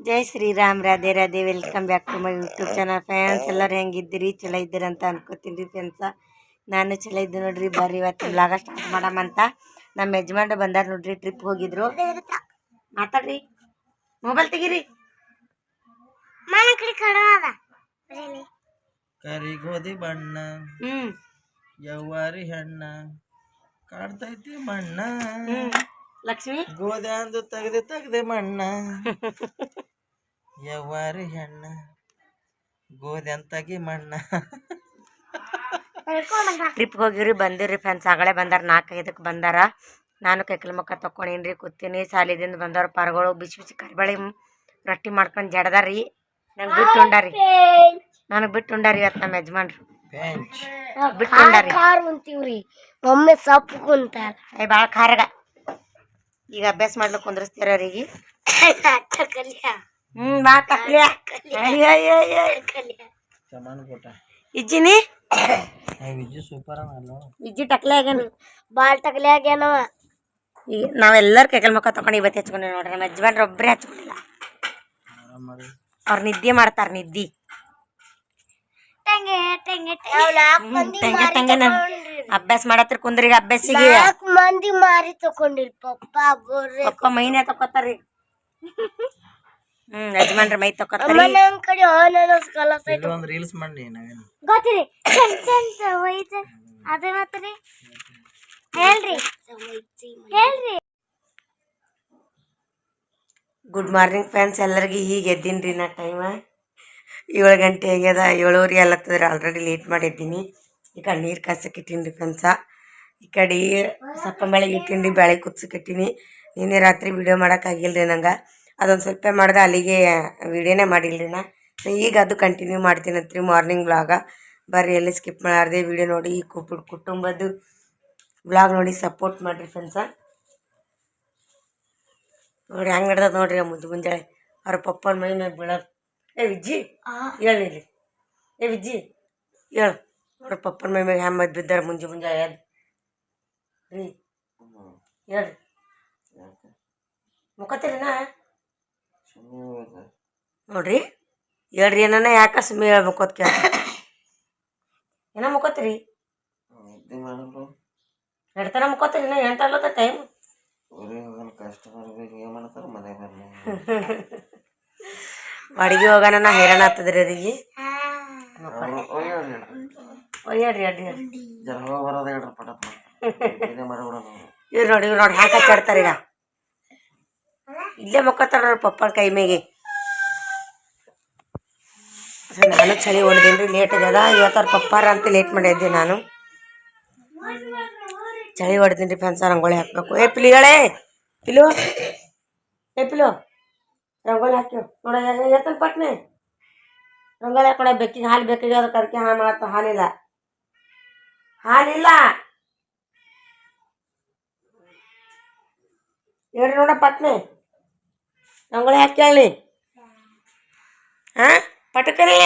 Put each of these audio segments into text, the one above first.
Jai Shriram Radhe Radhe welcome back to my YouTube channel fans. ಎಲ್ಲರೂ ಹೆಂಗಿದ್ದೀರಿ? ಚಲೋ ಇದ್ದೀರಿ ಅಂತ ಅನ್ಕೋತೀನಿ ರೀ ಫ್ರೆಂಡ್ಸ. ನಾನು ಚಲೋ ಇದ್ದೆ ನೋಡ್ರಿ ಬರ್ರಿ ಇವತ್ತು ಬ್ಲಾಗ ಸ್ಟಾರ್ಟ್ ಮಾಡಮಂತ ನಮ್ಮ ಯಜಮಾನ್ ಬಂದಾರ ನೋಡ್ರಿ ಟ್ರಿಪ್ ಹೋಗಿದ್ರು. ಮಾತಾಡ್ರಿ. ಮೊಬೈಲ್ ತೆಗೀರಿ. ಕರಿ ಗೋಧಿ ಬಣ್ಣ ಹ್ಮ್. ಯವ್ವಾರಿ ಹೆಣ್ಣ ಕಾಡ್ತೈತಿ ಮಣ್ಣ. ಹ್ಞೂ ಲಕ್ಷ್ಮಿ? ಗೋಧಿ ಅಂದು ತೆಗ್ದೆ ತೆಗ್ದೆ ಮಣ್ಣ. ಯವ್ವಾರಿ ಹೆಣ್ಣ. ಗೋಧಿ ಅಂತಗಿ ಮಣ್ಣ. ಟ್ರಿಪ್ಗೆ ಹೋಗಿವ್ರಿ ಬಂದಿವ್ರಿ ಫ್ರೆಂಡ್ಸ್ ಆಗಲೇ ಬಂದಾರ ನಾಲ್ಕೈದಕ್ಕೆ ಬಂದಾರ. ನಾನು ಕೈಕಲ್ ಮುಖ ತಕೊಂಡೇನ್ರಿ ರೀ ಕೂತೀನಿ. ಸಾಲಿದಿಂದ ಬಂದವ್ರ ಪರಗಳು ಬಿಸಿ ಬಿಸಿ ಕರಿಬೇಳಿ ರೊಟ್ಟಿ ಮಾಡ್ಕೊಂಡು ಜಡದಾರಿ. ನಂಗೆ ಬಿಟ್ಟು ಉಂಡಾರಿ. ನನಗೆ ಬಿಟ್ಟು ಉಂಡಾರಿ ಇವತ್ತು ನಮ್ಮ ಯಜಮಾನ್ರು. ಬಿಟ್ಟು ಉಂಡಾರಿ. ಒಮ್ಮೆ ಸೊಪ್ಪು ಕುಂತಾರ. ಏ ಭಾಳ ಖಾರಗ ಈಗ ಅಭ್ಯಾಸ ಮಾಡ್ಲಿಕ್ಕೆ ಕುಂದ್ರಸ್ತೀರ ಅವರಿಗೆ ಹ್ಞೂ ಬಾ ಇಜ್ಜಿನಿ? ಇಜ್ಜಿ ಟಕ್ಲೆ ಆಗ್ಯಾನ ಬಾಳ್ ಟಕ್ಲೆ ಆಗ್ಯಾನವ ಈಗ ನಾವೆಲ್ಲರೂ ಕೈಕಲ್ ಮುಖ ತಗೊಂಡು ಇವತ್ತು ಹಚ್ಕೊಂಡಿ ನೋಡ್ರಿ ನಮ್ಮ ಯಜಮಾನ್ರು ಒಬ್ಬರೇ ಹಚ್ಕೊಂಡಿಲ್ಲ. ಅವ್ರು ನಿದ್ದೆ ಮಾಡ್ತಾರೆ ನಿದ್ದೆ. ಟಂಗೆ ಟಂಗೆ ಹ್ಮ್, ತಂಗೆ ತಂಗೆ ನನ್ ಅಭ್ಯಾಸ ಮಾಡತ್ರ ಕುಂದ್ರಿ ಅಭ್ಯಾಸಿಗೆ ನಾಲ್ಕು ಮಂದಿ ಮಾರಿ ತಕೊಂಡಿಲ್ ಪಪ್ಪ ಗೊರ್ರೆ ಪಪ್ಪ ಮೈನೇ ತಕೋತಾರಿ ಹ್ಮ್ ಯಜಮಾನ್ರ ಮೈ ತಕೋತಾರಿ ಅಮ್ಮ ನಮ್ ಕಡೆ ಅನಾನಸ್ ಕಲಸ ಇಲ್ಲಿ ಒಂದು ರೀಲ್ಸ್ ಮಾಡಿ ನಾವೇನು? ಗೊತ್ತಿರಿ ಚಲ್ ಚಲ್ ಸವೈತ. ಅದೇ ಮಾತ್ರಿ. ಹೇಳ್ರಿ. ಹೇಳ್ರಿ. ಗುಡ್ ಮಾರ್ನಿಂಗ್ ಫ್ರೆಂಡ್ಸ್ ಎಲ್ಲರಿಗೂ ಈಗ ರೀ ನಾ ಟೈಮ ಏಳು ಗಂಟೆ ಆಗ್ಯದ, ಏಳುವರೆ ಅಲ್ಲತ್ತದ್ರೆ ಆಲ್ರೆಡಿ ಲೇಟ್ ಮಾಡಿದ್ದೀನಿ. ಈ ಕಡೆ ನೀರು ಕಾಸಕ್ಕೆ ಇಟ್ಟೀನಿ ರೀ ಫ್ರೆಂಡ್ಸ ಈ ಕಡೆ ಸಪ್ಪ ಬೆಳಗ್ಗೆ ಇಟ್ಟಿನಿ ಬೇಳೆ ಬೆಳೆ ಕುದ್ಸಕ್ಕೆ ಇಟ್ಟೀನಿ. ನಿನ್ನೆ ರಾತ್ರಿ ವೀಡಿಯೋ ಮಾಡೋಕ್ಕಾಗಿಲ್ಲ ರೀ ನಂಗೆ. ಅದೊಂದು ಸ್ವಲ್ಪ ಮಾಡಿದೆ, ಅಲ್ಲಿಗೆ ವಿಡಿಯೋನೇ ಮಾಡಿಲ್ಲ ನಾ. ಈಗ ಅದು ಕಂಟಿನ್ಯೂ ಮಾಡ್ತೀನಿ ರೀ ಮಾರ್ನಿಂಗ್ ಬ್ಲಾಗ ಬರ್ರಿ, ಎಲ್ಲಿ ಸ್ಕಿಪ್ ಮಾಡಾರ್ದೆ ವಿಡಿಯೋ ನೋಡಿ, ಈ ಕುಟು ಕುಟುಂಬದ್ದು ಬ್ಲಾಗ್ ನೋಡಿ ಸಪೋರ್ಟ್ ಮಾಡಿರಿ ಫ್ರೆಂಡ್ಸ ನೋಡಿ ಹೆಂಗೆ ನಡ್ದದ ನೋಡ್ರಿ ಮುದ್ದು ಮುಂದೆ ಮುಂಜಾನೆ ಅವ್ರ ಪಪ್ಪನ ಮೈ ಮೇಲೆ ಬೀಳೋದು ಏ ವಿಜ್ಜಿ ಹೇಳಿ ಇಲ್ಲಿ? ಏ ವಿಜ್ಜಿ ಹೇಳು. ನೋಡ್ರಿ ಪಪ್ಪನ ಮೈ ಮೇಲೆ ಹೆಮ್ಮದ್ ಬಿದ್ದಾರ ಮುಂಜೆ ಮುಂಜಾನೆ ಎದ್ದು ರೀ ಹೇಳ್ರಿ ಮುಖತ್ತೀರಿನಾ ನೋಡ್ರಿ ಹೇಳ್ರಿ ಏನಾನ ಯಾಕೆ ಸುಮ್ಮನೆ ಹೇಳ್ಬೇಕು ಅಂತ ಕೇಳ ಏನ ಮುಖತ್ತೀರಿ ನಿದ್ದೆ ಮಾಡಲು ನಡ್ತಾನ ಮುಖತ್ತೀರಿ ನಾ ಎಂಟಲ್ಲದ ಟೈಮ್? ಕಷ್ಟ ಬರ್ಬೇಕು ಏನು ಮಾಡ್ತಾರೆ ಮನೆ ಬರಲಿ. ಅಡಿಗೆ ಹೋಗೋಣ ನಾ ಹೈರಾಣ ಆಗ್ತದ್ರಿ ಒಯ್ಯೋಣ ಒಯ್ಯಾಡ್ರಿ ಮಾಡಿಬಿಡೋಣ ಇವ್ರು ನೋಡಿ ಇವ್ರು ನೋಡಿ ಹ್ಯಾಕೆ ಹಚ್ಚಾಡ್ತಾರೆ ಈಗ. ಇಲ್ಲೇ ಮಕ್ಕತ್ತಾರ ನೋಡ್ರಿ ಪಪ್ಪನ ಕೈ ಮೇಗೆ ನಾನು ಚಳಿ ಹೊಡೆದೇನ್ರಿ ಲೇಟ್ ಆಗ್ಯದ ಇವತ್ತು ಅವ್ರ ಪಪ್ಪಾರ ಅಂತ ಲೇಟ್ ಮಾಡಿದ್ದೆ ನಾನು. ಚಳಿ ಹೊಡೆದೀನಿ ರೀ ಫ್ಯಾನ್ಸ ರಂಗೋಳಿ ಹಾಕಬೇಕು. ಏ ಪಿಲಿಗಳೇ ಪಿಲು ಏ ಪಿಲು. ರಂಗೋಲಿ ಹಾಕ್ಯೋ. ನೋಡ ಎತ್ತನ ಪಟ್ನೆ. ರಂಗೋಲಿ ಹಾಕೊಳ ಬೆಕ್ಕಿಗೆ ಹಾಲು ಬೆಕ್ಕಿಗೆ ಅದಕ್ಕೆ ಅದಕ್ಕೆ ಹಾಲು ಮಾಡತ್ತ, ಹಾಲಿಲ್ಲ. ಹಾಲಿಲ್ಲ. ಹೇಳಿ ನೋಡ, ಪಟ್ನೆ. ರಂಗೋಲಿ ಹಾಕಿ ಹೇಳಿ. ಹಾಂ ಪಟಕನೇ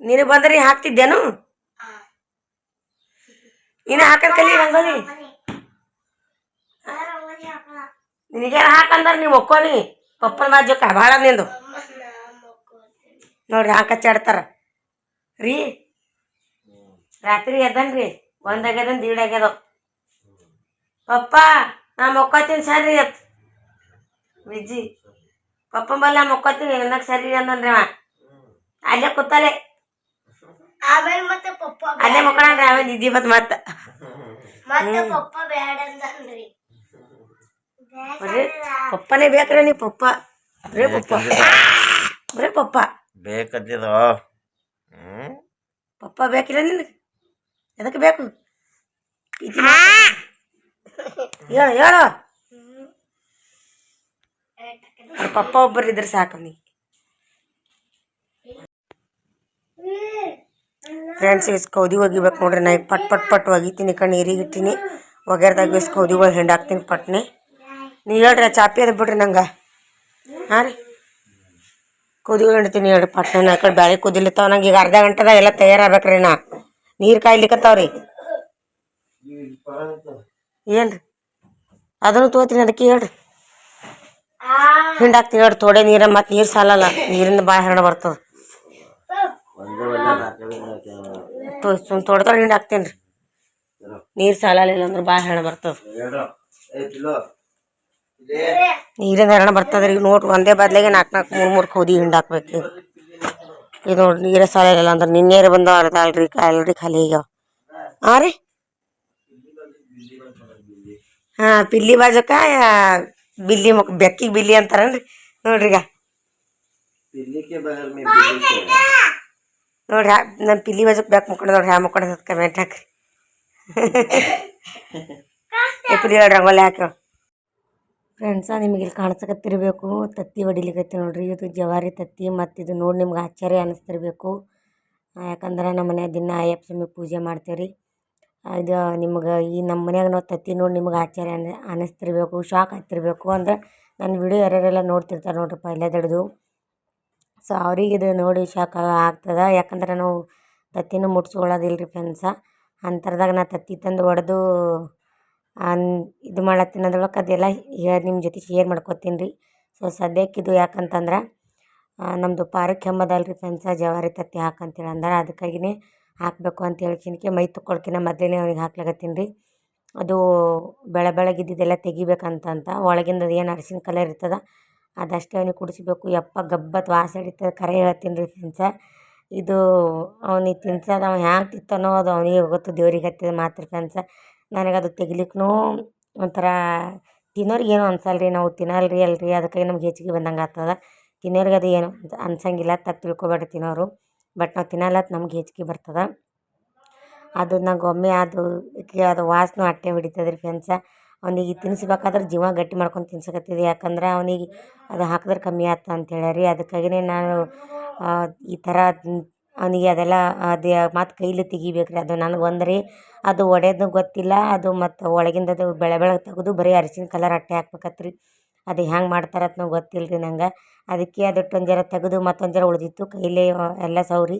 ನೀನು ಬಂದ್ರಿ ಹಾಕ್ತಿದ್ದೇನು? ನೀನು ಹಾಕದ್ ಕಲಿ ರಂಗೋಲಿ. ನಿನಗೇನು ಹಾಕಂದ್ರೆ ನೀವು ಒಕ್ಕೋನಿ? ಪಪ್ಪನ ಬಾಜುಕ ಭಾಳ ನಿಂದು. ನೋಡ್ರಿ ಹಾಕ ಚಾಡ್ತಾರ. ರೀ ರಾತ್ರಿ ಎದ್ದನ್ರಿ ಒಂದಾಗ್ಯದನ್ ದೀಡ್ ಆಗ್ಯದ ಪಪ್ಪ ನಾ ಮೊಕ್ಕೋತೀನಿ ಸರಿ ಅತ್. ವಿಜ್ಜಿ ಪಪ್ಪ ಬಲ್ಲ ಮೊಕ್ಕೋತೀನಿ ಸರಿ ಸರಿ ಅಂದನ್ರಿ ಅವ. ಅಲ್ಲೇ ಕೂತಲೆ ಆಮೇಲೆ ಮತ್ತೆ ಪಪ್ಪ ಅಲ್ಲೇ ಮಕ್ಕಳನ್ರಿ ಆಮೇಲೆ ಮತ್ತೆ ಮತ್ತ. ಮತ್ತೆ ಪಪ್ಪ ಬೇಡ ಅಂದ್ರಿ ಬರ್ರಿ ಪಪ್ಪನೇ ಬೇಕ್ರಿ ನೀ ಪಪ್ಪ. ಬರೇ ಪಪ್ಪ. ಬರೇ ಪಪ್ಪ. ಬೇಕದ್ದಿದ? ಹ್ಞೂ ಪಪ್ಪ ಬೇಕಿಲ್ಲ ನಿನಗೆ? ಎದಕ್ಕೆ ಬೇಕು? ಹೇಳು ಹೇಳು. ಪಪ್ಪ ಒಬ್ಬರಿದ್ರೆ ಸಾಕು ಅವನಿಗೆ. ಫ್ರೆಂಡ್ಸ್ ಇಸ್ ಕೌದಿ ಒಗಿಬೇಕು ನೋಡ್ರಿ. ನಾ ಈಗ ಪಟ್ ಪಟ್ ಪಟ್ ಒಗಿತೀನಿ ಕಣ್ಣು ಇರಿಗಿಟ್ಟಿನಿ. ಇಟ್ಟಿನಿ ಒಗ್ಯಾರ್ದಾಗ ಇಸ್ ಕೌದಿಗಳು ಹಿಂಡಾಕ್ತೀನಿ ಪಟ್ನೆ. ನೀವು ಹೇಳ್ರಿ ಚಾಪಿ ಅದ ಬಿಡ್ರಿ ನಂಗೆ. ಹಾಂ ರೀ. ಕುದಿಗಳು ಹಿಡ್ತೀನಿ ಹೇಳ್ರಿ ಪಟ್ನೆ ನಾ ಕಡೆ ಬ್ಯಾಳೆ ಕುದಿಲಿತ್ತಾವ. ನಂಗೆ ಈಗ ಅರ್ಧ ಗಂಟೆದಾಗ ಎಲ್ಲ ತಯಾರಾಗ್ಬೇಕ್ರಿ ನಾ. ನೀರು ಕಾಯ್ಲಿಕ್ಕತ್ತಾವ್ರಿ ಏನು ರೀ ಅದನ್ನು ತೊಗೋತೀನಿ ಅದಕ್ಕೆ ಹೇಳ್ರಿ. ಹಿಂಡಾಕ್ತೀನಿ ಹೇಳ್ರಿ, ತೋಡೆ ನೀರ ಮತ್ತೆ ನೀರು ಸಾಲಲ್ಲ. ನೀರಿಂದ ಭಾಳ ಹರಣ ಬರ್ತದ. ಸುಮ್ ತೋಡೆ ತೋಡೆ ಹಿಂಡಿ ಹಾಕ್ತೇನೆ ರೀ. ನೀರು ಸಾಲಲ್ಲ ಅಂದ್ರೆ ಭಾಳ ಹೆರಣ ಬರ್ತದ. ನೀರಿನ ಹರಣ ಬರ್ತದ್ರಿ ನೋಡ್ರಿ ಒಂದೇ ಬದ್ಲಾಗೆ ನಾಲ್ಕು ನಾಲ್ಕು ಮೂರು ಮೂರು ಕೋದಿ ಹಿಂಡಾಕ್ಬೇಕು ಇದು ನೋಡ್ರಿ ನೀರೇ ಸಾಲ ಇಲ್ಲ ಅಂದ್ರೆ ನಿನ್ನೇರು ಬಂದು ಅರ್ಧ ಅಲ್ರಿ ಅಲ್ರಿ ಖಾಲಿ ಈಗ ಹಾಂ ರೀ? ಹಾಂ ಪಿಲ್ಲಿ ಬಾಜಕ್ಕ ಬಿಲ್ಲಿ ಮಕ್ ಬೆಕ್ಕಿಗೆ ಬಿಲ್ಲಿ ಅಂತಾರನ್ರಿ ನೋಡ್ರಿ ಈಗ. ನೋಡ್ರಿ ನಮ್ಮ ಪಿಲ್ಲಿ ಬಾಜಕ್ಕೆ ಬೆಕ್ ಮುಕ್ಕೊಂಡು ನೋಡ್ರಿ ಹ್ಯಾ ಮುಕ್ಕೊಂಡು ಕಮೆಂಟ್ ಹಾಕ್ರಿ. ಎಪ್ರಿಲ್ ರಂಗೋಲಿ ಹಾಕಿ ಫ್ರೆಂಡ್ಸ ನಿಮಗೆ ಇಲ್ಲಿ ಕಾಣಿಸಕತ್ತಿರಬೇಕು. ತತ್ತಿ ಹೊಡಿಲಿಕತ್ತಿ ನೋಡ್ರಿ. ಇದು ಜವಾರಿ ತತ್ತಿ ಮತ್ತು ಇದು ನೋಡಿ ನಿಮ್ಗೆ ಆಶ್ಚರ್ಯ ಅನ್ನಿಸ್ತಿರ್ಬೇಕು ಯಾಕಂದ್ರೆ ನಮ್ಮ ಮನ್ಯಾಗ ದಿನ ಅಯ್ಯಪ್ಪ ಸ್ವಾಮಿ ಪೂಜೆ ಮಾಡ್ತೀವಿ ರೀ ಇದು ನಿಮ್ಗೆ ಈ ನಮ್ಮ ಮನ್ಯಾಗ ನಾವು ತತ್ತಿ ನೋಡಿ ನಿಮ್ಗೆ ಆಶ್ಚರ್ಯ ಅನ್ನ ಅನ್ನಿಸ್ತಿರ್ಬೇಕು ಶಾಕ್ ಆಗ್ತಿರ್ಬೇಕು. ಅಂದ್ರೆ ನನ್ನ ವಿಡಿಯೋ ಯಾರ್ಯಾರೆಲ್ಲ ನೋಡ್ತಿರ್ತಾರೆ ನೋಡ್ರಿ ಇಲ್ಲೇ ದಡ್ದು ಸೊ ಅವ್ರಿಗೆ ಇದು ನೋಡಿ ಶಾಕ್ ಆಗ್ತದೆ. ಯಾಕಂದ್ರೆ ನಾವು ತತ್ತಿನೂ ಮುಟ್ಸ್ಕೊಳ್ಳೋದಿಲ್ಲ ರೀ ಫ್ರೆಂಡ್ಸ ಅಂಥರ್ದಾಗ ನಾ ತತ್ತಿ ತಂದು ಒಡೆದು ಇದು ಮಾಡತ್ತೀನಿ ಅದ್ರೊಳಗೆ ಅದೆಲ್ಲ ಹೇಳಿ ನಿಮ್ಮ ಜೊತೆ ಶೇರ್ ಮಾಡ್ಕೊತೀನಿ ರೀ. ಸೊ ಸದ್ಯಕ್ಕೆ ಇದು ಯಾಕಂತಂದ್ರೆ ನಮ್ಮದು ಪಾರಕ್ಕೆ ಹೆಮ್ಮದಲ್ಲ ರೀ ಫ್ರೆಂಡ್ಸ ಜವಾರಿ ತತ್ತಿ ಹಾಕಂತೇಳಿ ಅಂದ್ರೆ. ಅದಕ್ಕಾಗಿನೇ ಹಾಕಬೇಕು ಅಂತ ಹೇಳ್ಕಿನಕ್ಕೆ ಮೈ ತೊಕ್ಕೊಳ್ಕಿನ ಮೊದಲೇ ಅವ್ನಿಗೆ ಹಾಕ್ಲಾಗತ್ತೀನಿ ರೀ. ಅದು ಬೆಳೆ ಬೆಳಗಿದ್ದೆಲ್ಲ ತೆಗಿಬೇಕಂತಂತ, ಒಳಗಿಂದ ಅದು ಏನು ಅರಿಶಿನ ಕಲರ್ ಇರ್ತದ, ಅದಷ್ಟೇ ಅವನಿಗೆ ಕುಡಿಸ್ಬೇಕು. ಎಪ್ಪ ಗಬ್ಬತ್ ವಾಸ ಹಿಡಿತದೆ ಕರೆ ಹೇಳ್ತೀನಿ ರೀ ಫ್ರೆಂಡ್ಸ ಇದು ಅವನಿಗೆ ತಿನ್ಸೋದು ಅವ್ನು ಹ್ಯಾಂಗೆ ತಿಂತಾನೋ ಅದು ಅವನಿಗೆ ಗೊತ್ತು ದೇವ್ರಿಗೆ ಹತ್ತಿದ ಮಾತ್ರ ಫ್ರೆಂಡ್ಸ ನನಗದು ತೆಗಿಲಿಕ್ಕೂ ಒಂಥರ ತಿನ್ನೋರಿಗೆ ಏನೂ ಅನ್ಸಲ್ಲ ರೀ ನಾವು ತಿನ್ನಲ್ಲ ರೀ ಅಲ್ರಿ, ಅದಕ್ಕಾಗಿ ನಮ್ಗೆ ಹೆಚ್ಚಿಗೆ ಬಂದಂಗೆ ಆಗ್ತದ. ತಿನ್ನೋರಿಗೆ ಅದು ಏನು ಅನ್ಸಂಗಿಲ್ಲ, ತಪ್ಪು ತಿಳ್ಕೊಬೇಡ್ರಿ ತಿನ್ನೋರು, ಬಟ್ ನಾವು ತಿನ್ನಲ್ಲ ನಮ್ಗೆ ಹೆಚ್ಚಿಗೆ ಬರ್ತದೆ. ಅದು ನಂಗೆ ಒಮ್ಮೆ ಅದು ಅದು ವಾಸನೆ ಹೊಟ್ಟೆ ಹಿಡಿತದೆ ರೀ ಫ್ರೆಂಡ್ಸ. ಅವನಿಗೆ ತಿನ್ನಿಸ್ಬೇಕಾದ್ರೆ ಜೀವ ಗಟ್ಟಿ ಮಾಡ್ಕೊಂಡು ತಿನ್ಸಕತ್ತಿದ್ದೆ, ಯಾಕಂದ್ರೆ ಅವನಿಗೆ ಅದು ಹಾಕಿದ್ರೆ ಕಮ್ಮಿ ಆಯ್ತು ಅಂತ ಹೇಳ್ಯಾರಿ. ಅದಕ್ಕಾಗಿಯೇ ನಾನು ಈ ಥರ ಅವನಿಗೆ ಅದೆಲ್ಲ, ಅದು ಮತ್ತು ಕೈಲಿ ತೆಗಿಬೇಕು ರೀ ಅದು ನನಗೆ ಒಂದು ರೀ ಅದು ಒಡೆದು ಗೊತ್ತಿಲ್ಲ, ಅದು ಮತ್ತು ಒಳಗಿಂದದು ಬೆಳೆ ಬೆಳಗ್ಗೆ ತೆಗೆದು ಬರೀ ಅರಿಶಿನ ಕಲರ್ ಅಟ್ಟೆ ಹಾಕ್ಬೇಕಾತ್ ಅದು ಹೆಂಗೆ ಮಾಡ್ತಾರೆ ಅಂತ ಗೊತ್ತಿಲ್ಲ ರೀ ನಂಗೆ. ಅದಕ್ಕೆ ಒಂದು ಜರ ತೆಗೆದು ಮತ್ತೊಂದು ಜರ ಉಳಿದಿತ್ತು. ಕೈಲೇ ಎಲ್ಲ ಸೌರಿ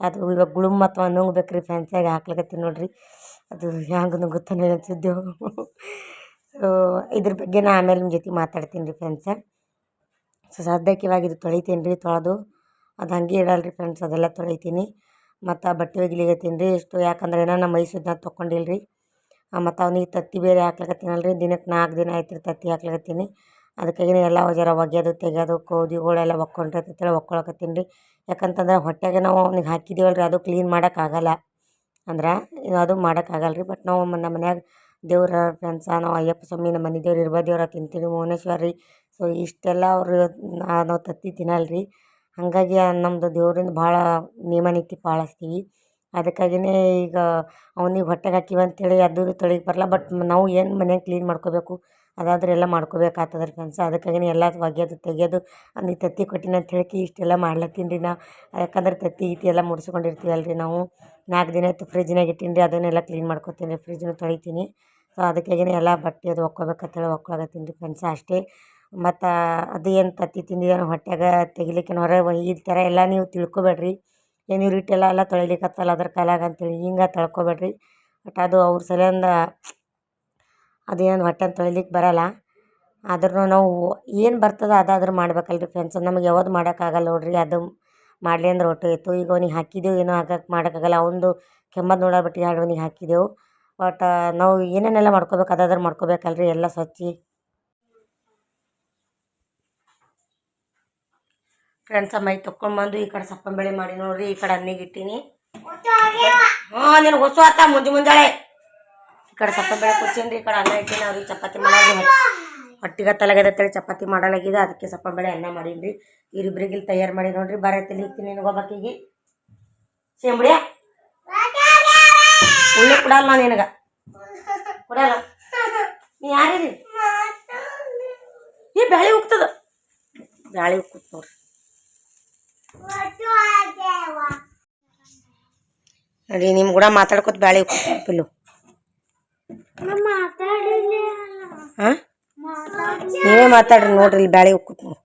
ಅದು ಇವಾಗ ಗುಳುಮ್ ಮತ್ತು ನುಂಗ್ಬೇಕು ರೀ ಫ್ಯಾನ್ಸಿಯಾಗಿ ಹಾಕ್ಲಿಕತ್ತೀನಿ ನೋಡಿರಿ. ಅದು ಹ್ಯಾಂಗೆ ನುಂಗುತ್ತಾನೆ ಅನ್ಸಿದ್ದೆವು ಸೊ ಇದ್ರ ಬಗ್ಗೆ ನಾ ಆಮೇಲೆ ನಿಮ್ಮ ಜೊತೆ ಮಾತಾಡ್ತೀನಿ ರೀ ಫ್ರೆಂಡ್ಸ ಸೊ ಸದ್ಯಕ್ಕೆ ಇವಾಗ ಇದು ತೊಳಿತೀನಿ ರೀ ತೊಳೆದು. ಅದು ಹಂಗೆ ಇಡಲ್ಲ ರೀ ಫ್ರೆಂಡ್ಸ್ ಅದೆಲ್ಲ ತೊಳಿತೀನಿ. ಮತ್ತು ಬಟ್ಟೆ ಒಗಿಲಿಕತ್ತೀನಿ ರೀ ಎಷ್ಟು ಯಾಕಂದ್ರೆ ಏನೋ ನಮ್ಮ ಮೈಸೂರ್ದಾಗ ತೊಗೊಂಡಿಲ್ಲ ರೀ ಮತ್ತು ಅವ್ನಿಗೆ ತತ್ತಿ ಬೇರೆ ಹಾಕ್ಲಕತ್ತೀನಲ್ಲ ರೀ ದಿನಕ್ಕೆ ನಾಲ್ಕು ದಿನ ಆಯ್ತು ರೀ ತತ್ತಿ ಹಾಕ್ಲಕತ್ತೀನಿ ಅದಕ್ಕಾಗಿ ಎಲ್ಲ ಜರ ಒಗೆಯೋದು, ತೆಗೆಯೋದು ಕೋದಿಗಳೆಲ್ಲ ಒಕ್ಕೊಂಡಿರ್ತೈತೇಳಿ ಒಕ್ಕೊಳಕತ್ತೀನಿ ರೀ ಯಾಕಂತಂದ್ರೆ ಹೊಟ್ಟೆಗೆ ನಾವು ಅವ್ನಿಗೆ ಹಾಕಿದ್ದೀವಲ್ಲ ರೀ ಅದು ಕ್ಲೀನ್ ಮಾಡೋಕ್ಕಾಗಲ್ಲ. ಅಂದ್ರೆ ಅದು ಮಾಡೋಕ್ಕಾಗಲ್ಲ ರೀ ಬಟ್ ನಾವು ನಮ್ಮ ಮನ್ಯಾಗ ದೇವ್ರ ಫ್ರೆಂಡ್ಸ ನಾವು ಅಯ್ಯಪ್ಪ ಸ್ವಾಮಿ, ನಮ್ಮ ಮನೆ ದೇವ್ರು ಇರ್ಬ ದೇವ್ರ ತಿಂತೀವಿ ರೀ ಸೊ ಇಷ್ಟೆಲ್ಲ ಅವರು ನಾವು ತತ್ತಿ ತಿನ್ನಲ್ಲ ಹಾಗಾಗಿ ನಮ್ಮದು ದೇವ್ರಿಂದ ಭಾಳ ನಿಯಮ ನೀತಿ ಪಾಲಿಸ್ತೀವಿ. ಅದಕ್ಕಾಗಿಯೇ ಈಗ ಅವ್ನಿಗೆ ಹೊಟ್ಟೆಗೆ ಹಾಕಿವಿ ಅಂಥೇಳಿ ಅದು ತೊಳಿಗೆ ಬರಲ್ಲ. ಬಟ್ ನಾವು ಏನು ಮನ್ಯಾಗ ಕ್ಲೀನ್ ಮಾಡ್ಕೋಬೇಕು, ಅದಾದ್ರೆ ಎಲ್ಲ ಮಾಡ್ಕೋಬೇಕಾಗ್ತದೆ ರೀ ಫ್ರೆಂಡ್ಸ್. ಅದಕ್ಕಾಗಿಯೇ ಎಲ್ಲ ಒಗೆಯೋದು ತೆಗೆಯೋದು ಅವ್ನಿಗೆ ತತ್ತಿ ಕೊಟ್ಟಿನಿ ಅಂತ ಹೇಳಿ ಇಷ್ಟೆಲ್ಲ ಮಾಡ್ಲತ್ತೀನಿ ರೀ ನಾ. ಯಾಕಂದ್ರೆ ತತ್ತಿ ಗಿತ್ತಿ ಎಲ್ಲ ಮುಡ್ಸ್ಕೊಂಡಿರ್ತೀವಲ್ಲ ರೀ ನಾವು. ನಾಲ್ಕು ದಿನ ಆಯ್ತು ಫ್ರಿಜ್ನಾಗ ಇಟ್ಟೀನಿ ರೀ, ಅದನ್ನೆಲ್ಲ ಕ್ಲೀನ್ ಮಾಡ್ಕೊತೀನಿ ರೀ ಫ್ರಿಜ್ನು ತೊಳಿತೀನಿ. ಸೊ ಅದಕ್ಕಾಗಿಯೇ ಎಲ್ಲ ಬಟ್ಟೆ ಅದು ಒಕ್ಕೋಬೇಕಂತೇಳಿ ಒಕ್ಕೊಳಗತ್ತೀನಿ ರೀ ಫ್ರೆಂಡ್ಸ್ ಅಷ್ಟೇ. ಮತ್ತು ಅದು ಏನು ತತ್ತಿ ತಿಂದಿದೇನೋ ಹೊಟ್ಯಾಗ ತೆಗಿಲಿಕ್ಕೆ ಹೊರ ಈ ಥರ ಎಲ್ಲ ನೀವು ತಿಳ್ಕೊಬೇಡ್ರಿ. ಏನು ಇವ್ರು ಹಿಟ್ಟೆಲ್ಲ ಎಲ್ಲ ತೊಳಿಲಿಕತ್ತಲ್ಲ ಅದ್ರ ಕಾಲಾಗ ಅಂತೇಳಿ ಹಿಂಗೆ ತೊಳ್ಕೊಬೇಡ್ರಿ. ಬಟ್ ಅದು ಅವ್ರ ಸಲಿಂದ ಏನು ಹೊಟ್ಟೆ ತೊಳಿಲಿಕ್ಕೆ ಬರಲ್ಲ. ಆದ್ರೂ ನಾವು ಏನು ಬರ್ತದೆ ಅದಾದ್ರೂ ಮಾಡ್ಬೇಕಲ್ಲ ರೀ ಫ್ರೆಂಡ್ಸ್ ನಮಗೆ ಯಾವ್ದು ಮಾಡೋಕ್ಕಾಗಲ್ಲ ನೋಡಿರಿ ಅದು ಮಾಡಲಿ ಅಂದ್ರೆ ಒಟ್ಟು ಇತ್ತು ಈಗ ಅವ್ನಿಗೆ ಹಾಕಿದ್ದೆವು ಏನೋ ಹಾಕಕ್ಕೆ ಮಾಡೋಕ್ಕಾಗಲ್ಲ ಅವನದು ಕೆಮ್ಮದು ನೋಡೋ ಬಿಟ್ಟು ಎರಡು ಅವನಿಗೆ ಹಾಕಿದೆವು. ಬಟ್ ನಾವು ಏನೇನೆಲ್ಲ ಮಾಡ್ಕೋಬೇಕು ಅದಾದ್ರೂ ಮಾಡ್ಕೋಬೇಕಲ್ಲ ರೀ ಎಲ್ಲ ಸ್ವಚ್ಛ. ಫ್ರೆಂಡ್ಸ ಮೈ ತೊಗೊಂಡ್ಬಂದು ಈ ಕಡೆ ಸಪ್ಪನ್ ಬೆಳೆ ಮಾಡಿ ನೋಡ್ರಿ ಈ ಕಡೆ ಅನ್ನಿಗೆ ಇಟ್ಟಿನಿ. ಹ್ಞೂ ನಿನಗೆ ಹೊಸ ಆತ ಮುಂಜೆ ಮುಂಜಾಳೆ. ಈ ಕಡೆ ಸಪ್ಪನ್ ಬೆಳೆ ಕುಚ್ಚೀನಿ ಈ ಕಡೆ ಅನ್ನ ಇಟ್ಟಿನಿ ಅವ್ರಿಗೆ ಚಪಾತಿ ಮಾಡಾಗಿ ಹೊಟ್ಟಿಗೆ ತಲೆಗದತ್ತೇಳಿ ಚಪಾತಿ ಮಾಡಲಾಗಿದೆ ಅದಕ್ಕೆ ಸಪ್ಪನ್ ಬೆಳೆ ಅನ್ನ ಮಾಡೀನಿ ರೀ ಇವರಿಬ್ರಿಗೆ ಇಲ್ಲಿ ತಯಾರು ಮಾಡಿ ನೋಡ್ರಿ ಬರ ತಲೆ ಇಕ್ತೀನಿ ನಿನಗೊಬ್ಬಕ್ಕಿಗೆ ಶೇಂಬುಡಿ ಉಳ್ಳಿ ಕೊಡಲ್ಲ ನಿನಗ ನಿನಗೆ. ಕೊಡಲ್ಲ? ನೀ ಯಾರಿದ್ರಿ ಈ ಬ್ಯಾಳಿ ಉಕ್ತದ. ಬ್ಯಾಳಿ ಉಕ್ಕುತ್ತೆ ನೋಡ್ರಿ. ನೋಡಿ ನಿಮ್ಮ ಕೂಡ ಮಾತಾಡ್ಕೊತ ಬ್ಯಾಳಿ ಪಿಲ್ಲು. ನೀವೇ ಮಾತಾಡ್ರಿ ನೋಡ್ರಿ ಇಲ್ಲಿ ಬ್ಯಾಳಿ ಉಕ್ಕುತ್ ನೋಡಿ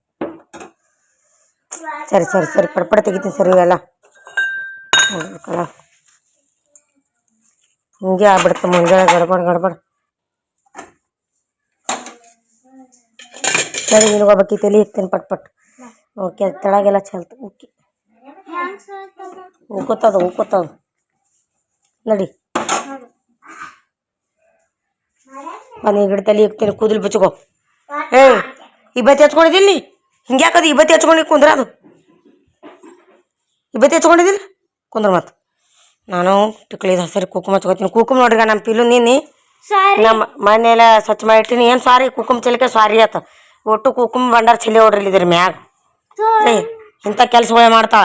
ಸರಿ ಸರಿ ಸರಿ ಪಡ್ಪಡ ತೆಗಿತೀನಿ ಸರಿ, ಇವೆಲ್ಲ. ನೋಡ್ಬೇಕಲ್ಲ ಕಲ ಹಿಂಗೆ ಆಗ್ಬಿಡುತ್ತೆ ಮುಂಜಾನೆ ಗಡ್ಬಡ್ ಗಡ್ಬಡ್. ಸರಿ, ನಿನಗೆ ಹೋಗ್ಬೇಕು ಈ ತಲೆ ಇಕ್ತೀನಿ ಪಟ್ ಪಟ್. ಓಕೆ ತೆಳಗೆಲ್ಲ ಚಲ್ತು ಓಕೆ ಉಕ್ಕೋತದ ಉಕ್ಕೋತದ ನಡಿ ಬನ್ನಿ ಗಿಡ ತಲೆ ಇಕ್ತೀನಿ ಕೂದಲು ಬಿಚ್ಕೋ ಏ ಇಬ್ಬತ್ತಿ ಹಚ್ಕೊಂಡಿದ್ದಿಲ್ಲ ನೀ ಹಿಂಗ್ಯಾಕದು ಇಬ್ಬತ್ತಿ ಹಚ್ಕೊಂಡು ಕುಂದ್ರ ಅದು ಇಬ್ಬತ್ತಿ ಹಚ್ಕೊಂಡಿದ್ದಿಲ್ಲ ಕುಂದ್ರ ಮತ್ತು ನಾನು ಟಿಕ್ಳಿದ ಹಸರಿ ಕುಕುಮ ಹಚ್ಕೋತೀನಿ ಕುಕುಮ ನೋಡ್ರಿ ನಮ್ಮ ಪಿಲು ನೀನಿ ಸಾರಿ ನಮ್ಮ ಮನೆಯೆಲ್ಲ ಸ್ವಚ್ಛ ಮಾಡಿಟ್ಟಿನಿ ಏನು ಸಾರಿ ಕುಕುಮ ಚಲಿಕೆ ಸಾರಿ ಆತ ಒಟ್ಟು ಕುಕುಮ ಬಂಡಾರ ಚಲಿ ಹೊಡ್ರಿ ಇದ್ರ ಮ್ಯಾಗ ಏ ಇಂಥ ಕೆಲ್ಸಗಳೇ ಮಾಡ್ತಾ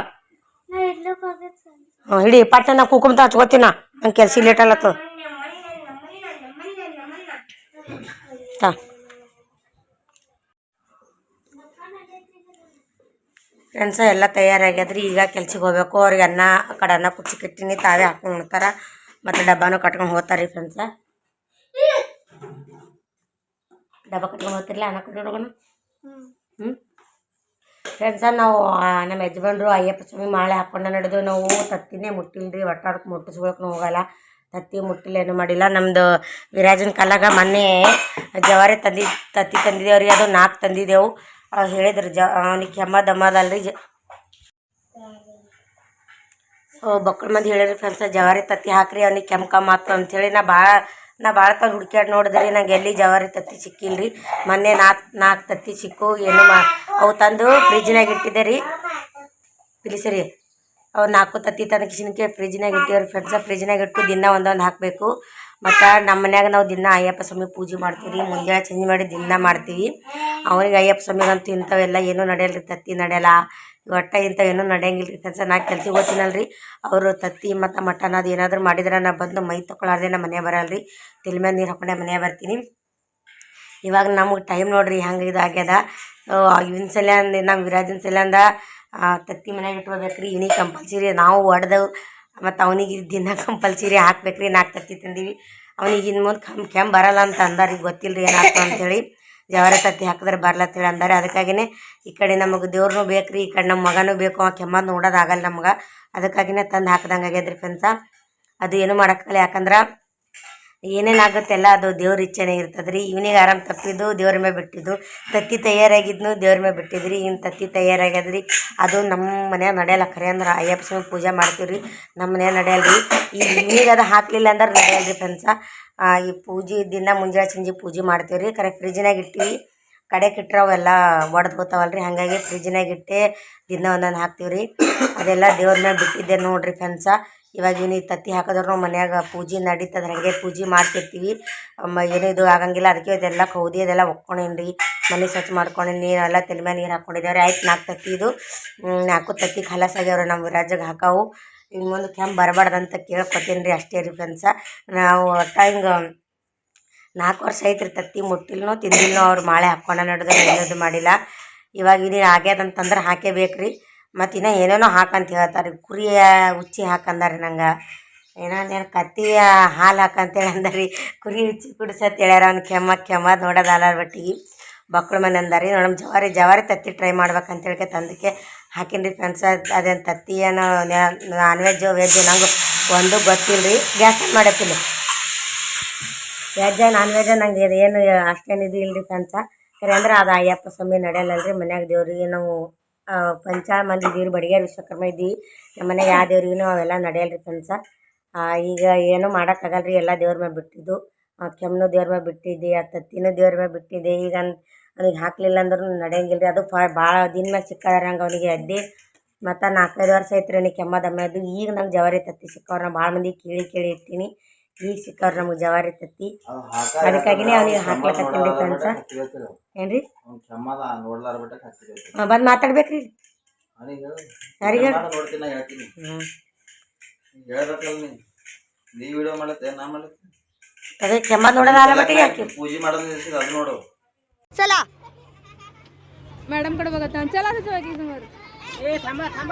ಹಾಂ ಹಿಡಿ ಪಟ್ಟಣ ನಾ ಕುಕುಮ ಹಚ್ಕೋತೀನ. ನಂಗೆ ಕೆಲ್ಸ ಲೇಟ್ ಅಲ್ಲತ್ತದ ತಾ. ಫ್ರೆಂಡ್ಸ ಎಲ್ಲ ತಯಾರಾಗ್ಯದ್ರಿ. ಈಗ ಕೆಲ್ಸಕ್ಕೆ ಹೋಗ್ಬೇಕು. ಅವ್ರಿಗೆ ಅನ್ನ ಕಡೆ ಅನ್ನ ಕುಚ್ಚಿ ಕಟ್ಟಿನಿ. ತಾವೇ ಹಾಕೊಂಡು ಉಣ್ತಾರ. ಮತ್ತು ಡಬ್ಬಾನು ಕಟ್ಕೊಂಡು ಹೋಗ್ತಾರೆ ಫ್ರೆಂಡ್ಸ. ಡಬ್ಬ ಕಟ್ಕೊಂಡು ಹೋಗ್ತಿರ್ಲ? ಅನ್ನ ಕೊಟ್ಟು ಹ್ಞೂ ಫ್ರೆಂಡ್ಸ ನಾವು ನಮ್ಮ ಯಜಮಾನ್ರು ಅಯ್ಯಪ್ಪ ಸ್ವಾಮಿ ಮಾಳೆ ಹಾಕೊಂಡ ನಡೆದು ನಾವು ತತ್ತಿನೇ ಮುಟ್ಟಿಲ್ರಿ ಅದಕ್ಕೆ ಮುಟ್ಟಿಸ್ಕೊಳಕ್ಕೆ ಹೋಗಲ್ಲ. ತತ್ತಿ ಮುಟ್ಟಿಲ್ಲ ಏನು ಮಾಡಿಲ್ಲ. ನಮ್ಮದು ವಿರಾಜನ ಕಾಲಾಗ ಮೊನ್ನೆ ಜವಾರಿ ತಂದಿ, ತತ್ತಿ ತಂದಿದ್ದೇವ್ರಿ ಅದು ನಾಲ್ಕು ತಂದಿದ್ದೆವು ಹೇಳಿದ್ರು ಜ, ಅವನಿಗೆ ಕೆಮ್ಮ ದಮ್ಮದಲ್ರಿ ಜ ಬಕ್ಕಳ ಮಂದಿ ಹೇಳಿರಿ ಫ್ರೆಂಡ್ಸ ಜವಾರಿ ತತ್ತಿ ಹಾಕ್ರಿ, ಅವ್ನಿಗೆ ಕೆಮ್ಮ ಕಮ್ಮ ಆತು ಅಂಥೇಳಿ ನಾ ಭಾಳ ನಾ ಭಾಳ ತಂದು ಹುಡ್ಕ್ಯಾಡ್ ನೋಡಿದ್ರಿ, ನಂಗೆ ಎಲ್ಲಿ ಜವಾರಿ ತತ್ತಿ ಸಿಕ್ಕಿಲ್ರಿ. ಮೊನ್ನೆ ನಾಲ್ಕು ನಾಲ್ಕು ತತ್ತಿ ಸಿಕ್ಕು, ಏನು ಮಾ, ಅವು ತಂದು ಫ್ರಿಜ್ನಾಗ ಇಟ್ಟಿದ್ದೆ ರೀ ಇಲ್ಲಿ ಸರಿ ಅವು ನಾಲ್ಕು ತತ್ತಿ ತಂದು ಕಿಶನ್ಕೆ ಫ್ರಿಜ್ನಾಗ ಇಟ್ಟಿವ್ರಿ. ಫ್ರೆಂಡ್ಸ ಫ್ರಿಜ್ನಾಗ ಇಟ್ಟು ದಿನ ಒಂದೊಂದು ಹಾಕಬೇಕು. ಮತ್ತು ನಮ್ಮ ಮನ್ಯಾಗ ನಾವು ದಿನ ಅಯ್ಯಪ್ಪ ಸ್ವಾಮಿ ಪೂಜೆ ಮಾಡ್ತೀವಿ. ರೀ ಮುಂಜಾನೆ ಚೇಂಜ್ ಮಾಡಿ ದಿನ ಮಾಡ್ತೀವಿ. ಅವ್ರಿಗೆ ಅಯ್ಯಪ್ಪ ಸ್ವಾಮಿಗಂತೂ ಇಂಥವೆಲ್ಲ ಏನೂ ನಡೆಯಲ್ಲ ರೀ ತತ್ತಿ ನಡೆಯಲ್ಲ. ಒಟ್ಟು ಇಂಥವು ಏನೂ ನಡೆಯಂಗಿಲ್ಲ ರೀ ಕೆಲಸ ನಾ ಕೆಲ್ಸಕ್ಕೆ ಹೋಗ್ತೀನಲ್ಲ ಅವರು ತತ್ತಿ ಮತ್ತು ಮಟನ್ ಅದು ಏನಾದರೂ ಮಾಡಿದ್ರೆ ನಾ ಬಂದು ಮೈ ತೊಗೊಳಾರ್ದೆ ನಮ್ಮ ಮನೆ ಬರಲ್ಲ ರೀ ನೀರು ಹಾಕೊಂಡೆ ಮನೆ ಬರ್ತೀನಿ. ಇವಾಗ ನಮಗೆ ಟೈಮ್ ನೋಡ್ರಿ ಹೆಂಗೆ ಇದು ಆಗ್ಯದ. ಇವನ್ ಸಲ ಅಂದ ನಮ್ಮ ವಿರಾಜಿನ ಸಲ ತತ್ತಿ ಮನೆಗೆ ಇಟ್ಕೋಬೇಕು ರೀ ಇವನಿಗೆ ಕಂಪಲ್ಸರಿ ನಾವು ಒಡೆದವು ಮತ್ತು ಅವನಿಗೆ ದಿನ ಕಂಪಲ್ಸರಿ ಹಾಕ್ಬೇಕು ರೀ ನಾಲ್ಕು ತತ್ತಿ ತಂದೀವಿ. ಅವನಿಗೆ ಇನ್ನು ಮುಂದೆ ಕಮ್ ಕೆಮ್ಮು ಬರಲ್ಲ ಅಂತ ಅಂದಾರ ಈಗ ಗೊತ್ತಿಲ್ಲ ರೀ ಏನಾಗ್ತದೆ ಅಂತೇಳಿ ಜವಾರಿ ತತ್ತಿ ಹಾಕಿದ್ರೆ ಬರ್ಲತ್ತೀಳ ಅಂದಾರೆ. ಅದಕ್ಕಾಗಿನೇ ಈ ಕಡೆ ನಮಗೆ ದೇವ್ರನ್ನೂ ಬೇಕು ರೀ ಈ ಕಡೆ ನಮ್ಮ ಮಗನೂ ಬೇಕು, ಆ ಕೆಮ್ಮದು ನೋಡೋದಾಗಲ್ಲ ನಮ್ಗೆ. ಅದಕ್ಕಾಗಿನೇ ತಂದು ಹಾಕ್ದಂಗೆ ಆಗ್ಯದ್ರಿ ಫ್ರೆಂಡ್ಸ ಅದು ಏನೂ ಮಾಡೋಕ್ಕಲ್ಲ ಯಾಕಂದ್ರೆ ಏನೇನಾಗುತ್ತೆ ಎಲ್ಲ ಅದು ದೇವ್ರ ಇಚ್ಛೆನೇ ಇರ್ತದೆ ರೀ ಇವನಿಗೆ ಆರಾಮ್ ತಪ್ಪಿದ್ದು, ದೇವ್ರ ಮೇಲೆ ಬಿಟ್ಟಿದ್ದು. ತತ್ತಿ ತಯಾರಾಗಿದ್ನು, ದೇವ್ರ ಮೇಲೆ ಬಿಟ್ಟಿದ್ರಿ. ಇನ್ನು ತತ್ತಿ ತಯಾರಾಗ್ಯದ್ರಿ. ಅದು ನಮ್ಮ ಮನ್ಯಾಗ ನಡೆಯಲ್ಲ ಖರೆ ಅಂದ್ರೆ ಅಯ್ಯಪ್ಪ ಸ್ವಾಮಿ ಪೂಜೆ ಮಾಡ್ತೀವಿ ರೀ ನಮ್ಮ ಮನ್ಯಾಗ ನಡೆಯಲ್ಲ ರೀ ಈಗ ಇವನಿಗೆ ಅದು ಹಾಕ್ಲಿಲ್ಲ ಅಂದ್ರೆ ನಡೆಯಲ್ಲ ರೀ ಫ್ರೆಂಡ್ಸ ಈ ಪೂಜೆ ದಿನ ಮುಂಜಾನೆ ಸಂಜೆ ಪೂಜೆ ಮಾಡ್ತೀವಿ ರೀ ಕರೆ ಫ್ರಿಜ್ನಾಗ ಇಟ್ಟಿವಿ ಕಡೆ ಕಿಟ್ರೆ ಅವೆಲ್ಲ ಒಡೆದು ಹೋಗ್ತಾವಲ್ಲ ರೀ ಹಾಗಾಗಿ ಫ್ರಿಜ್ನಾಗ ಇಟ್ಟೆ, ದಿನ ಒಂದೊಂದು ಹಾಕ್ತೀವಿ ರೀ ಅದೆಲ್ಲ ದೇವ್ರ ಮೇಲೆ ಬಿಟ್ಟಿದ್ದೆ ನೋಡಿರಿ ಫ್ರೆಂಡ್ಸ ಇವಾಗ ಇವನಿಗೆ ತತ್ತಿ ಹಾಕಿದ್ರು ಮನ್ಯಾಗ ಪೂಜೆ ನಡೀತದೆ. ಹಾಗೆ ಪೂಜೆ ಮಾಡ್ತಿರ್ತೀವಿ. ಏನೂ ಇದು ಆಗಂಗಿಲ್ಲ. ಅದಕ್ಕೆ ಇದೆಲ್ಲ ಕೌದಿ ಅದೆಲ್ಲ ಒಕ್ಕೊಂಡೇನಿ ರೀ ಮನೆ ಸ್ವಚ್ಛ ಮಾಡ್ಕೊಂಡೇನಿ ನೀರೆಲ್ಲ ತಲೆ ಮೇಲೆ ನೀರು ಹಾಕ್ಕೊಂಡಿದ್ದೇವೆ ಆಯ್ತು ನಾಲ್ಕು ತತ್ತಿ ಇದು. ನಾಲ್ಕು ತತ್ತಿ ಖಲಾಸ್ ಆಗ್ಯಾವ್ರಿ ನಮ್ಮ ವಿರಾಜಗೆ ಹಾಕಾವು. ಇನ್ನು ಮುಂದೆ ಕೆಮ್ಮು ಬರಬಾರ್ದು ಅಂತ ಕೇಳ್ಕೊತೀನಿ ರೀ ಅಷ್ಟೇ ರೀ ಫ್ರೆಂಡ್ಸ ನಾವು ಒಟ್ಟು ಹಿಂಗೆ ನಾಲ್ಕು ವರ್ಷ ಐತ್ರಿ ತತ್ತಿ ಮುಟ್ಟಿಲ್ನೋ, ತಿಂದಿಲ್ನೋ, ಅವ್ರು ಮಾಳೆ ಹಾಕ್ಕೊಂಡ ನಡೆದ್ರೆ ಏನದು ಮಾಡಿಲ್ಲ. ಇವಾಗ ಇನ್ನೇನು ಆಗ್ಯದಂತಂದ್ರೆ ಹಾಕೇಬೇಕು ರೀ ಮತ್ತು ಇನ್ನೂ ಏನೇನೋ ಹಾಕಂತ ಹೇಳ್ತಾರೆ. ಕುರಿಯ ಉಚ್ಚಿ ಹಾಕಂದಾರೆ ನಂಗೆ. ಏನೋ ಕತ್ತಿ ಕತ್ತಿಯ ಹಾಲು ಹಾಕಂತೇಳಿ ಅಂದಾರಿ. ಕುರಿ ಉಚ್ಚಿ ಕುಡಿಸತ್ ಹೇಳ್ಯಾರ ಅವ್ನು ಕೆಮ್ಮ ಕೆಮ್ಮ ನೋಡೋದಲ್ಲ ಬಟ್ಟಿಗೆ ಬಕ್ಳ ಮನೆ ಅಂದಾರಿ ನೋಡಮ್ ಜವಾರಿ ಜವಾರಿ ತತ್ತಿ ಟ್ರೈ ಮಾಡ್ಬೇಕಂತೇಳಿ ತಂದಕ್ಕೆ ಹಾಕಿನಿ ರೀ ಫ್ರೆಂಡ್ಸ್ ಅದೇನು ತತ್ತಿ ಏನೋ ನಾನ್ ವೆಜ್ಜು ವೆಜ್ಜು ನಂಗೆ ಒಂದು ಗೊತ್ತಿಲ್ಲ ರೀ ಗ್ಯಾಸ್ ಮಾಡತ್ತಿಲ್ಲ ವೆಜ್ಜ ನಾನ್ ವೆಜ್ಜ ನಂಗೆ ಏನು ಅಷ್ಟೇನು ಇದು ಇಲ್ರಿ ಫ್ರೆಂಡ್ಸ ಸರಿ ಅಂದ್ರೆ ಅದು ಅಯ್ಯಪ್ಪ ಸ್ವಾಮಿ ನಡೆಯಲ್ಲಲ್ರಿ ಮನ್ಯಾಗ ದೇವ್ರಿಗೆ ನಾವು ಪಂಚ ಮಂದಿ ದೇವ್ರು ಬಡಿಗೇರಿ ವಿಶ್ವಕರ್ಮ ಇದ್ದೀವಿ. ನಮ್ಮ ಮನೆಗೆ ಯಾವ ದೇವ್ರಿಗೂ ಅವೆಲ್ಲ ನಡೆಯಲ್ರಿ ಕೆಲಸ ಈಗ ಏನೂ ಮಾಡೋಕ್ಕಾಗಲ್ಲ ರೀ ಎಲ್ಲ ದೇವ್ರ ಮೇಲೆ ಬಿಟ್ಟಿದ್ದು. ಕೆಮ್ಮು ದೇವ್ರ ಮೇಲೆ ಬಿಟ್ಟಿದ್ದೆ, ಆ, ತತ್ತಿನೂ ದೇವ್ರ ಮೇಲೆ ಬಿಟ್ಟಿದ್ದೆ. ಈಗ ಅವ್ನಿಗೆ ಹಾಕಲಿಲ್ಲ ಅಂದ್ರೂ ನಡೆಯಂಗಿಲ್ಲ ರೀ ಅದು ಫಾ ಭಾಳ ದಿನ ಮೇಲೆ ಸಿಕ್ಕದಾರ ಹಂಗೆ ಅವನಿಗೆ ಅಡ್ಡಿ ಮತ್ತು ನಾಲ್ಕೈದು ವರ್ಷ ಆಯ್ತು ರೀ ಕೆಮ್ಮ ಕೆಮ್ಮದಮ್ಮದು ಅದು ಈಗ ನಂಗೆ ಜವಾರಿ ತತ್ತಿ ಸಿಕ್ಕವ್ರು ನಾ ಭಾಳ ಮಂದಿ ಕೇಳಿ ಕೇಳಿ ಇರ್ತೀನಿ. ಈ ಸಿಕ್ಕವ್ರಿ ನಮಗೆ ಜವಾರಿ ತತ್ತಿ ಅದಕ್ಕಾಗಿನೇ ಅವ್ನಿಗೆ ಹಾಕ್ಲಕತ್ತೀನಿ ಏನ್ರಿ? ಹಾಂ ಬಂದು ಮಾತಾಡ್ಬೇಕ್ರಿ ಹಾಕಿ ಅದು ನೋಡು. ಚಲ. ಮೇಡಮ್ ಕಡೆ ಹೋಗತ್ತ? ಚಲ ಸಚಿವಾಗಿ ಏ ಥಂಬ ಥಂಬ.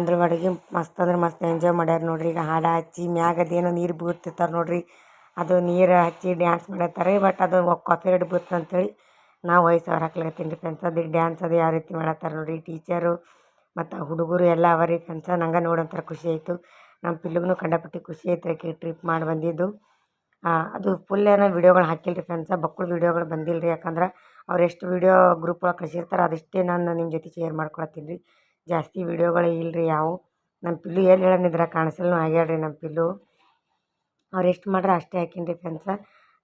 ತಾಂದ್ರ ಅಡುಗೆ ಮಸ್ತ್ ಅಂದ್ರೆ ಮಸ್ತ್ ಎಂಜಾಯ್ ಮಾಡ್ಯಾರ ನೋಡ್ರಿ. ಈಗ ಹಾಡು ಹಚ್ಚಿ ಮ್ಯಾಗ ಅದೇನೋ ನೀರು ಬೀಳ್ತಿರ್ತಾರೆ ನೋಡ್ರಿ. ಅದು ನೀರು ಹಚ್ಚಿ ಡ್ಯಾನ್ಸ್ ಮಾಡತ್ತಾರೆ ಬಟ್ ಅದು ಕಾಫಿ ರೇಟ್ ಬೀಳ್ತದೆ ಅಂತೇಳಿ ನಾವು ವಯಸ್ಸು ಅವ್ರು ಹಾಕ್ಲತ್ತೀನಿ ರೀ ಫ್ರೆಂಡ್ಸ್ ಅದು ಡ್ಯಾನ್ಸ್ ಅದು ಯಾವ ರೀತಿ ಮಾಡತ್ತಾರೆ ನೋಡ್ರಿ. ಟೀಚರು ಮತ್ತು ಹುಡುಗರು ಎಲ್ಲ ಅವ ರೀ ಫ್ರೆಂಡ್ಸ ನಂಗೆ ನೋಡಿ ಒಂಥರ ಖುಷಿ ಆಯಿತು. ನಮ್ಮ ಪಿಲ್ಲುಗೂ ಕಂಡಪಟ್ಟು ಖುಷಿ ಆಯ್ತು ರೀ ಟ್ರಿಪ್ ಮಾಡಿ ಬಂದಿದ್ದು. ಅದು ಫುಲ್ ಏನೋ ವಿಡಿಯೋಗಳು ಹಾಕಿಲ್ಲ ರೀ ಫ್ರೆಂಡ್ಸ ಬಕ್ಕುಳ್ ವಿಡಿಯೋಗಳು ಬಂದಿಲ್ಲ ರೀ ಯಾಕಂದ್ರೆ ಅವ್ರು ಎಷ್ಟು ವಿಡಿಯೋ ಗ್ರೂಪ್ ಒಳಗೆ ಕಳಿಸಿರ್ತಾರೆ ಅದಿಷ್ಟೇ ನಾನು ನಿಮ್ಮ ಜೊತೆ ಶೇರ್ ಮಾಡ್ಕೊಳತ್ತೀನಿ ರೀ ಜಾಸ್ತಿ ವಿಡಿಯೋಗಳು ಇಲ್ಲ ರೀ ಯಾವು. ನಮ್ಮ ಪಿಲ್ಲು ಎಲ್ಲಿ ನಿದ್ರೆ ಕಾಣಿಸಲ್ನು ಆಗ್ಯಾಳ್ರಿ ನಮ್ಮ ಪಿಲ್ಲು. ಅವ್ರು ಎಷ್ಟು ಮಾಡ್ರೆ ಅಷ್ಟೇ ಹಾಕಿನ್ರಿ ಫ್ರೆಂಡ್ಸ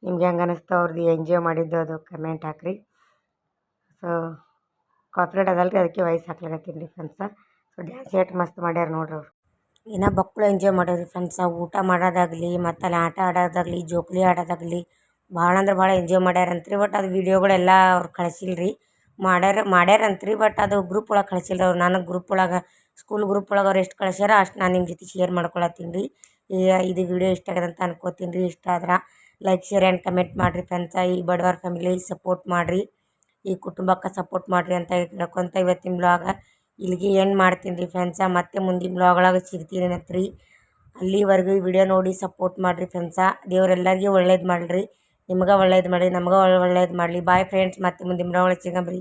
ನಿಮ್ಗೆ ಹೆಂಗೆ ಅನ್ನಿಸ್ತು ಅವ್ರದ್ದು ಎಂಜಾಯ್ ಮಾಡಿದ್ದು ಅದು ಕಮೆಂಟ್ ಹಾಕ್ರಿ. ಸೊ ಕಾಪ್ರೇಟ್ ಅದಲ್ಲ ರೀ ಅದಕ್ಕೆ ವಯಸ್ಸು ಹಾಕ್ಲಾಕತ್ತೀನಿ ರೀ ಫ್ರೆಂಡ್ಸ ಸೊ ಡ್ಯಾನ್ಸ್ ಏಟ್ ಮಸ್ತ್ ಮಾಡ್ಯಾರ ನೋಡ್ರಿ ಅವ್ರು. ಏನ ಮಕ್ಕಳು ಎಂಜಾಯ್ ಮಾಡ್ಯಾರ ರೀ ಫ್ರೆಂಡ್ಸ ಊಟ ಮಾಡೋದಾಗಲಿ ಮತ್ತು ಅಲ್ಲಿ ಆಟ ಆಡೋದಾಗಲಿ, ಜೋಕಾಲಿ ಆಡೋದಾಗಲಿ, ಭಾಳ ಅಂದ್ರೆ ಭಾಳ ಎಂಜಾಯ್ ಮಾಡ್ಯಾರಂತ್ರಿ ಬಟ್ ಅದು ವೀಡಿಯೋಗಳೆಲ್ಲ ಅವ್ರು ಕಳಿಸಿಲ್ರಿ. ಮಾಡ್ಯಾರ, ಮಾಡ್ಯಾರಂತ್ರಿ ಬಟ್ ಅದು ಗ್ರೂಪ್ ಒಳಗೆ ಕಳಿಸಿಲ್ಲ ಅವ್ರು. ನನಗೆ ಗ್ರೂಪ್ ಒಳಗೆ ಸ್ಕೂಲ್ ಗ್ರೂಪ್ ಒಳಗೆ ಅವ್ರು ಎಷ್ಟು ಕಳ್ಸ್ಯಾರ ಅಷ್ಟು ನಾನು ನಿಮ್ಮ ಜೊತೆ ಶೇರ್ ಮಾಡ್ಕೊಳತ್ತೀನಿ. ರೀ ಈ, ಇದು ವಿಡಿಯೋ ಇಷ್ಟ ಆಗ್ಯದ ಅಂತ ಅನ್ಕೋತೀನಿ ರೀ. ಇಷ್ಟ ಆದ್ರೆ ಲೈಕ್ ಶೇರ್ ಆ್ಯಂಡ್ ಕಮೆಂಟ್ ಮಾಡಿರಿ ಫ್ರೆಂಡ್ಸ ಈ ಬಡವರ ಫ್ಯಾಮಿಲಿ ಸಪೋರ್ಟ್ ಮಾಡಿರಿ. ಈ ಕುಟುಂಬಕ್ಕೆ ಸಪೋರ್ಟ್ ಮಾಡಿರಿ ಅಂತ ಹೇಳ್ಕೊಂತ ಇವತ್ತಿನ ಬ್ಲಾಗ ಇಲ್ಲಿಗೆ ಏನು ಮಾಡ್ತೀನಿ ರೀ ಫ್ರೆಂಡ್ಸ ಮತ್ತೆ ಮುಂದಿನ ಬ್ಲಾಗ್ ಸಿಗ್ತೀನಿ ಸಿಗ್ತೀನಿ ರೀ. ಅಲ್ಲಿವರೆಗೂ ವಿಡಿಯೋ ನೋಡಿ ಸಪೋರ್ಟ್ ಮಾಡಿರಿ ಫ್ರೆಂಡ್ಸ ದೇವ್ರೆಲ್ಲರಿಗೂ ಒಳ್ಳೇದು ಮಾಡಲಿ ನಿಮ್ಗೆ ಒಳ್ಳೇದು ಮಾಡಲಿ ನಮ್ಗೆ ಒಳ್ಳೇದು ಮಾಡಲಿ. ಬಾಯ್ ಫ್ರೆಂಡ್ಸ್ ಮತ್ತೆ ಮುಂದಿನ ಸಿಗಂಬ್ರಿ.